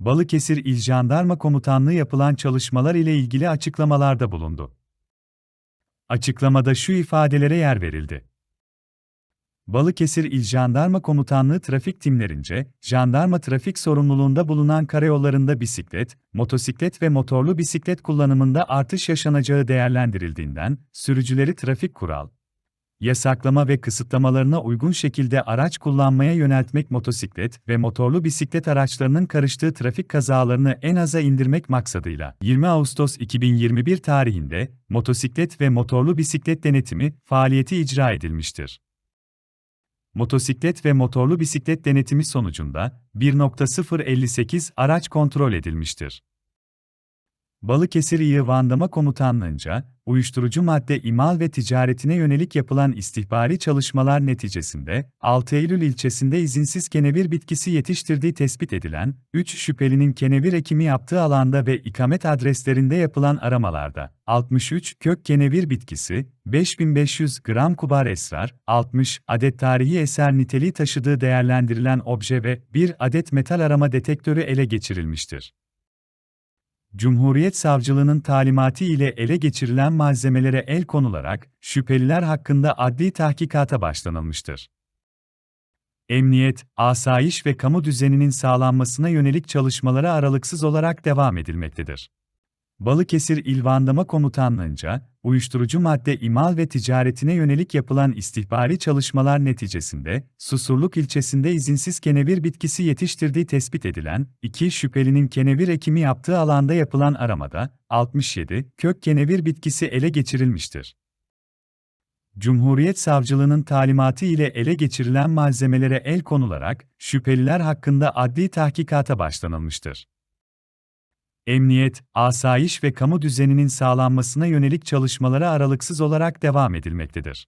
Balıkesir İl Jandarma Komutanlığı yapılan çalışmalar ile ilgili açıklamalarda bulundu. Açıklamada şu ifadelere yer verildi. Balıkesir İl Jandarma Komutanlığı trafik timlerince, jandarma trafik sorumluluğunda bulunan karayollarında bisiklet, motosiklet ve motorlu bisiklet kullanımında artış yaşanacağı değerlendirildiğinden, sürücüleri trafik kural, yasaklama ve kısıtlamalarına uygun şekilde araç kullanmaya yöneltmek motosiklet ve motorlu bisiklet araçlarının karıştığı trafik kazalarını en aza indirmek maksadıyla 20 Ağustos 2021 tarihinde motosiklet ve motorlu bisiklet denetimi faaliyeti icra edilmiştir. Motosiklet ve motorlu bisiklet denetimi sonucunda 1.058 araç kontrol edilmiştir. Balıkesir İl Vandama Komutanlığınca, uyuşturucu madde imal ve ticaretine yönelik yapılan istihbari çalışmalar neticesinde, 6 Eylül ilçesinde izinsiz kenevir bitkisi yetiştirdiği tespit edilen, 3 şüphelinin kenevir ekimi yaptığı alanda ve ikamet adreslerinde yapılan aramalarda, 63 kök kenevir bitkisi, 5500 gram kubar esrar, 60 adet tarihi eser niteliği taşıdığı değerlendirilen obje ve 1 adet metal arama detektörü ele geçirilmiştir. Cumhuriyet Savcılığının talimatı ile ele geçirilen malzemelere el konularak şüpheliler hakkında adli tahkikata başlanılmıştır. Emniyet, asayiş ve kamu düzeninin sağlanmasına yönelik çalışmalara aralıksız olarak devam edilmektedir. Balıkesir İl Vandama Komutanlığınca, uyuşturucu madde imal ve ticaretine yönelik yapılan istihbari çalışmalar neticesinde, Susurluk ilçesinde izinsiz kenevir bitkisi yetiştirdiği tespit edilen, iki şüphelinin kenevir ekimi yaptığı alanda yapılan aramada, 67 kök kenevir bitkisi ele geçirilmiştir. Cumhuriyet Savcılığının talimatı ile ele geçirilen malzemelere el konularak, şüpheliler hakkında adli tahkikata başlanılmıştır. Emniyet, asayiş ve kamu düzeninin sağlanmasına yönelik çalışmalara aralıksız olarak devam edilmektedir.